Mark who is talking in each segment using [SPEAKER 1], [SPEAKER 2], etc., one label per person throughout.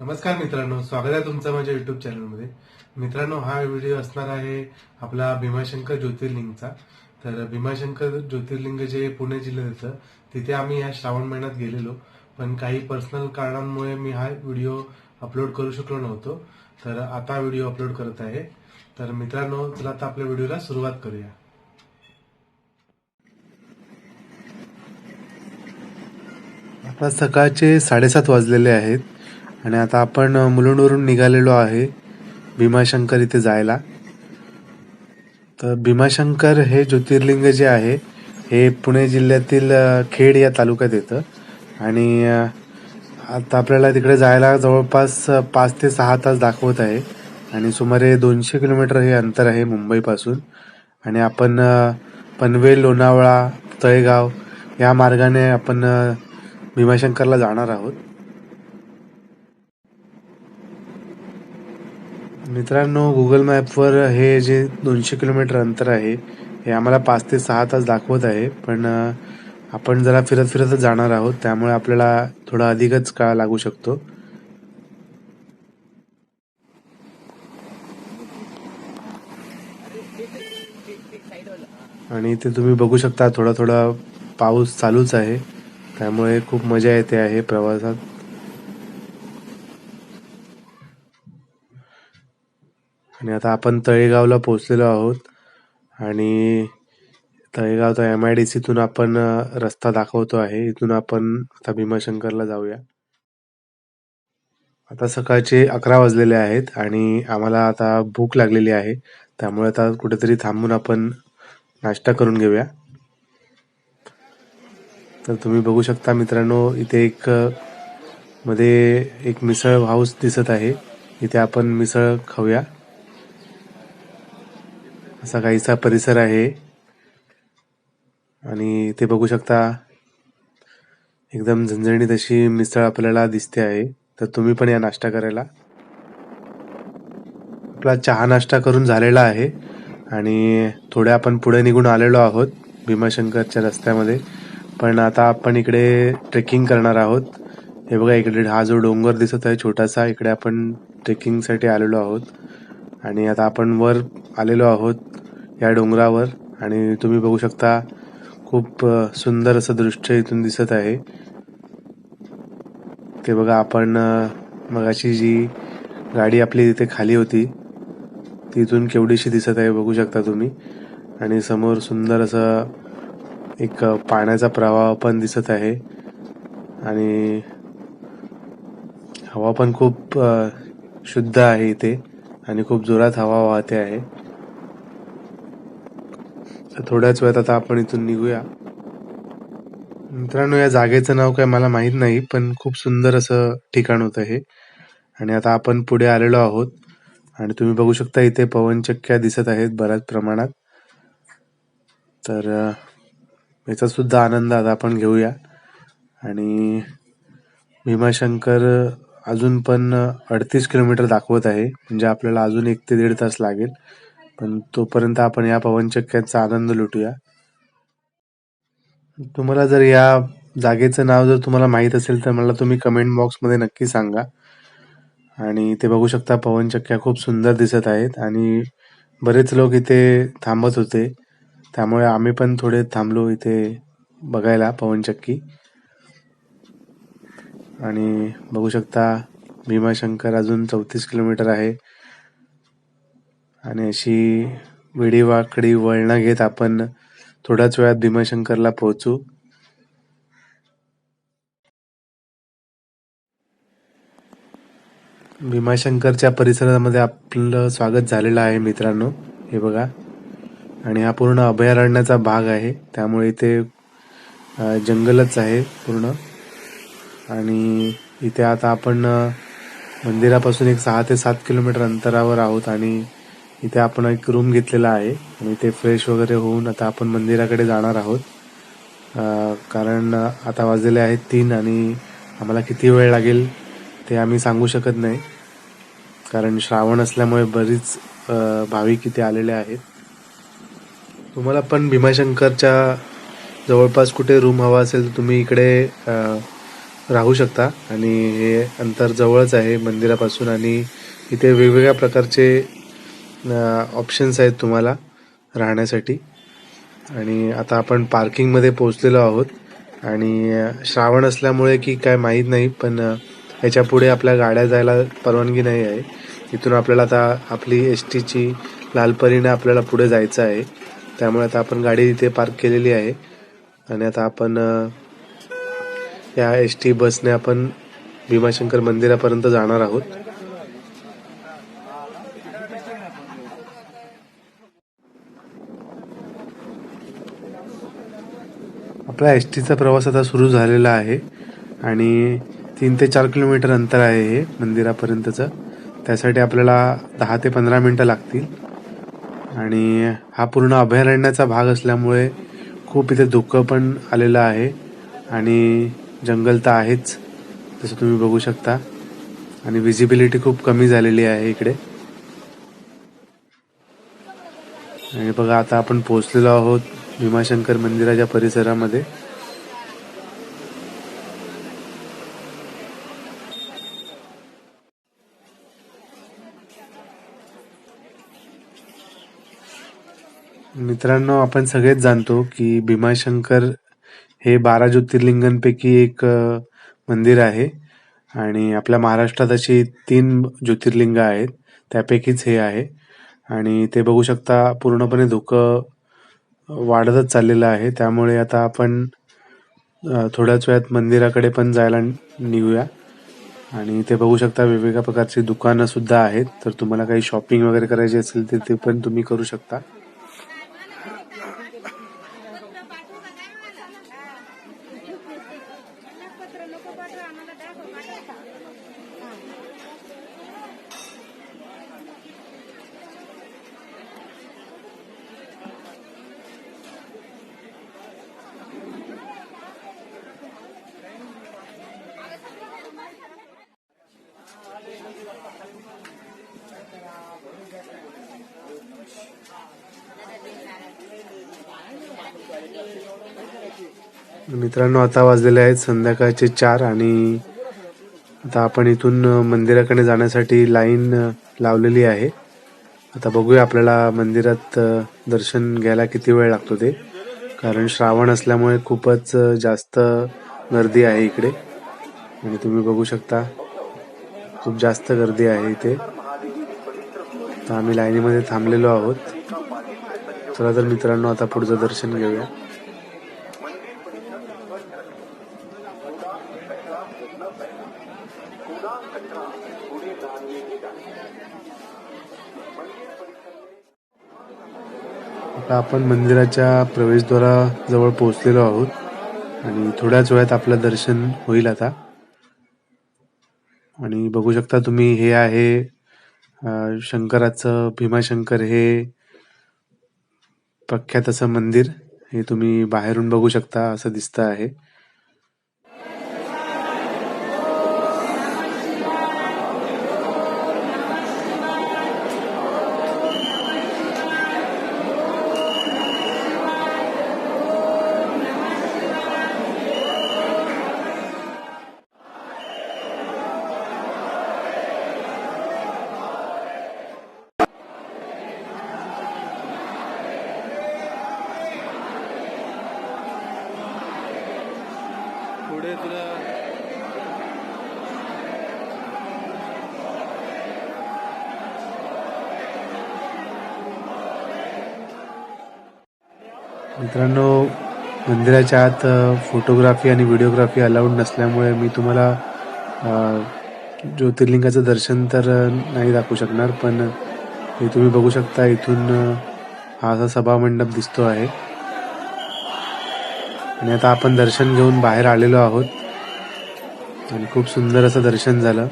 [SPEAKER 1] नमस्कार मित्रांनो स्वागत आहे तुमचं माझ्या युट्यूब चॅनलमध्ये मित्रांनो हा व्हिडिओ असणार आहे आपला भीमाशंकर ज्योतिर्लिंगचा. तर भीमाशंकर ज्योतिर्लिंग जे पुणे जिल्ह्यात येतं तिथे आम्ही ह्या श्रावण महिन्यात गेलेलो. पण काही पर्सनल कारणांमुळे मी हा व्हिडिओ अपलोड करू शकलो नव्हतो. तर आता व्हिडिओ अपलोड करत आहे. तर मित्रांनो चला आता आपल्या व्हिडिओला सुरुवात करूया. आता सकाळचे साडेसात वाजलेले आहेत. आणि आता आपण मुलुंडवरून निघालेलो आहे भीमाशंकर इथे जायला. तर भीमाशंकर हे ज्योतिर्लिंग जे आहे हे पुणे जिल्ह्यातील खेड या तालुक्यात येतं. आणि आता आपल्याला तिकडे जायला जवळपास पाच ते सहा तास दाखवत आहे. आणि सुमारे दोनशे किलोमीटर हे अंतर आहे मुंबईपासून. आणि आपण पनवेल लोणावळा तळेगाव या मार्गाने आपण भीमाशंकरला जाणार आहोत. मित्रांनो गुगल मॅपवर हे जे दोनशे किलोमीटर अंतर आहे हे आम्हाला पाच ते सहा तास दाखवत आहे. पण आपण जरा फिरत फिरतच जाणार आहोत त्यामुळे आपल्याला थोडा अधिकच काळ लागू शकतो. आणि ते तुम्ही बघू शकता थोडा थोडा पाऊस चालूच आहे. त्यामुळे खूप मजा येते आहे प्रवासात. आणि आता आपण तळेगावला पोहोचलेलो आहोत. आणि तळेगाव तर एम आय डी सीतून आपण रस्ता दाखवतो आहे. इथून आपण आता भीमाशंकरला जाऊया. आता सकाळचे अकरा वाजलेले आहेत आणि आम्हाला आता भूक लागलेली आहे. त्यामुळे आता कुठेतरी थांबून आपण नाश्ता करून घेऊया. तर तुम्ही बघू शकता मित्रांनो इथे एक मध्ये एक मिसळ हाऊस दिसत आहे. इथे आपण मिसळ खाऊया. असा काहीसा परिसर आहे. आणि ते बघू शकता एकदम झणझणीत अशी मिसळ आपल्याला दिसते आहे. तर तुम्ही पण या नाश्ता करायला. आपला चहा नाश्ता करून झालेला आहे. आणि थोडे आपण पुढे निघून आलेलो आहोत भीमाशंकरच्या रस्त्यामध्ये. पण आता आपण इकडे ट्रेकिंग करणार आहोत. हे बघा इकडे हा जो डोंगर दिसत आहे छोटासा इकडे आपण ट्रेकिंगसाठी आलेलो आहोत. आणि आता आपण वर आलेलो आहोत. या डोंगरावर आणि तुम्ही बघू शकता खूप सुंदर असं दृश्य इथून दिसत आहे. ते बघा आपण अ, मगाची जी गाडी आपली तिथे खाली होती ती इथून केवढीशी दिसत आहे बघू शकता तुम्ही. आणि समोर सुंदर असं एक पाण्याचा प्रवाह पण दिसत आहे. आणि हवा पण खूप शुद्ध आहे इथे आणि खूप जोरात हवा वाहते आहे. तर थोड्याच वेळात आता आपण इथून निघूया. मित्रांनो या जागेचं नाव काय मला माहीत नाही पण खूप सुंदर असं ठिकाण होतं हे. आणि आता आपण पुढे आलेलो आहोत. आणि तुम्ही बघू शकता इथे पवनचक्क्या दिसत आहेत बऱ्याच प्रमाणात. तर याचा सुद्धा आनंद आता आपण घेऊया. आणि भीमाशंकर अजून पण अडतीस किलोमीटर दाखवत आहे. म्हणजे आपल्याला अजून एक ते दीड तास लागेल. पण तोपर्यंत आपण या पवनचक्क्याचा आनंद लुटूया. तुम्हाला जर या जागेचं नाव जर तुम्हाला माहीत असेल तर मला तुम्ही कमेंट बॉक्समध्ये नक्की सांगा. आणि ते बघू शकता पवनचक्क्या खूप सुंदर दिसत आहेत आणि बरेच लोक इथे थांबत होते. त्यामुळे आम्ही पण थोडे थांबलो इथे बघायला पवनचक्की. आणि बघू शकता भीमाशंकर अजून चौतीस किलोमीटर आहे. आणि अशी वेडीवाकडी वळणं घेत आपण थोड्याच वेळात भीमाशंकरला पोहोचू. भीमाशंकरच्या परिसरामध्ये आपलं स्वागत झालेलं आहे मित्रांनो. हे बघा. आणि हा पूर्ण अभयारण्याचा भाग आहे. त्यामुळे इथे जंगलच आहे पूर्ण. आणि इथे आता आपण मंदिरापासून एक सहा ते सात किलोमीटर अंतरावर आहोत आणि इथे आपण एक रूम घेतलेला आहे. आणि इथे फ्रेश वगैरे होऊन आता आपण मंदिराकडे जाणार आहोत. कारण आता वाजलेले आहेत तीन आणि आम्हाला किती वेळ लागेल ते आम्ही सांगू शकत नाही. कारण श्रावण असल्यामुळे बरीच भाविक इथे आलेले आहेत. तुम्हाला पण भीमाशंकरच्या जवळपास कुठे रूम हवा असेल तर तुम्ही इकडे राहू शकता. आणि हे अंतर जवळच आहे मंदिरापासून आणि इथे वेगवेगळ्या प्रकारचे ऑप्शन्स आहेत तुम्हाला राहण्यासाठी. आणि आता आपण पार्किंगमध्ये पोहोचलेलो आहोत. आणि श्रावण असल्यामुळे की काय माहीत नाही पण अ, याच्यापुढे आपल्या गाड्या जायला परवानगी नाही आहे. इथून आपल्याला आता आपली एस टीची लालपरीने आपल्याला पुढे जायचं आहे. त्यामुळे आता आपण गाडी इथे पार्क केलेली आहे. आणि आता आपण या एस टी बसने आपण भीमाशंकर मंदिरापर्यंत जाणार आहोत. आपला एस टीचा प्रवास आता सुरू झालेला आहे आणि तीन ते चार किलोमीटर अंतर आहे हे मंदिरापर्यंतचं. त्यासाठी आपल्याला दहा ते पंधरा मिनटं लागतील. आणि हा पूर्ण अभयारण्याचा भाग असल्यामुळे खूप इथे धुकं पण आलेलं आहे आणि जंगल तर आहेच जसं तुम्ही बघू शकता. आणि विजिबिलिटी खूप कमी झालेली आहे इकडे. आणि बघा आता आपण पोहोचलेलो आहोत भीमाशंकर मंदिराच्या परिसरामध्ये. मित्रांनो आपण सगळेच जाणतो की भीमाशंकर हे बारा ज्योतिर्लिंगांपैकी एक मंदिर आहे. आणि आपल्या महाराष्ट्रात अशी तीन ज्योतिर्लिंग आहेत. त्यापैकीच हे आहे. आणि ते बघू शकता पूर्णपणे धुकं वाढतच चाललेलं आहे. त्यामुळे आता आपण थोड्याच वेळात मंदिराकडे पण जायला निघूया. आणि ते बघू शकता वेगवेगळ्या प्रकारची दुकानं सुद्धा आहेत. तर तुम्हाला काही शॉपिंग वगैरे करायची असेल तर ते पण तुम्ही करू शकता. मित्रांनो आता वाजलेले आहेत संध्याकाळचे चार आणि आता आपण इथून मंदिराकडे जाण्यासाठी लाईन लावलेली आहे. आता बघूया आपल्याला मंदिरात दर्शन घ्यायला किती वेळ लागतो ते. कारण श्रावण असल्यामुळे खूपच जास्त गर्दी आहे इकडे. आणि तुम्ही बघू शकता खूप जास्त गर्दी आहे इथे. तर आम्ही लाईनीमध्ये थांबलेलो आहोत. चला तर मित्रांनो आता पुढचं दर्शन घेऊया. आता आपण मंदिराच्या प्रवेशद्वाराजवळ पोहोचलेलो आहोत आणि थोड्याच वेळात आपलं दर्शन होईल आता. आणि बघू शकता तुम्ही हे आहे शंकराचं भीमाशंकर हे प्रख्यात असं मंदिर. हे तुम्ही बाहेरून बघू शकता असं दिसतं आहे. पुढे मित्रांनो मंदिराच्या आत फोटोग्राफी आणि व्हिडिओग्राफी अलाउड नसल्यामुळे मी तुम्हाला ज्योतिर्लिंगाचं दर्शन तर नाही दाखवू शकणार पण हे तुम्ही बघू शकता इथून हा असा सभा मंडप दिसतो आहे. आणि आता आपण दर्शन घेऊन बाहेर आलेलो आहोत. आणि खूप सुंदर असं दर्शन झालं.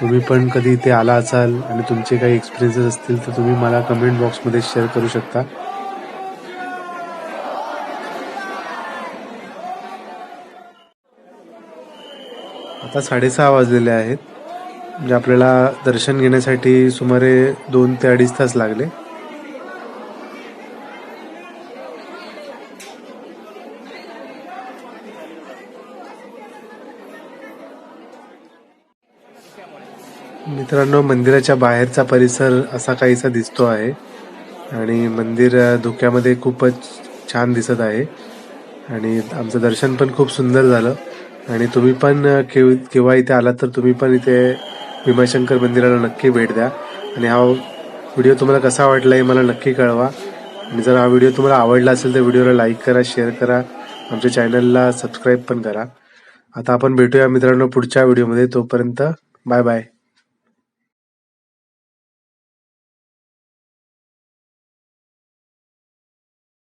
[SPEAKER 1] तुम्ही पण कधी इथे आला असाल आणि तुमचे काही एक्सपिरियन्सेस असतील तर तुम्ही मला कमेंट बॉक्समध्ये शेअर करू शकता. आता साडेसहा वाजलेले आहेत. म्हणजे आपल्याला दर्शन घेण्यासाठी सुमारे दोन ते अडीच तास लागले. मित्रांनो मंदिराच्या बाहेरचा परिसर असा काहीसा दिसतो आहे. आणि मंदिर धुक्यामध्ये खूपच छान दिसत आहे. आणि आमचं दर्शन पण खूप सुंदर झालं. आणि तुम्ही पण केव- केव्हा इथे आलात तर तुम्ही पण इथे भीमाशंकर मंदिराला नक्की भेट द्या. आणि हा व्हिडिओ तुम्हाला कसा वाटला हे मला नक्की कळवा. आणि जर हा व्हिडिओ तुम्हाला आवडला असेल तर व्हिडिओला लाईक करा शेअर करा. आमच्या चॅनलला सबस्क्राईब पण करा. आता आपण भेटूया मित्रांनो पुढच्या व्हिडिओमध्ये. तोपर्यंत बाय बाय.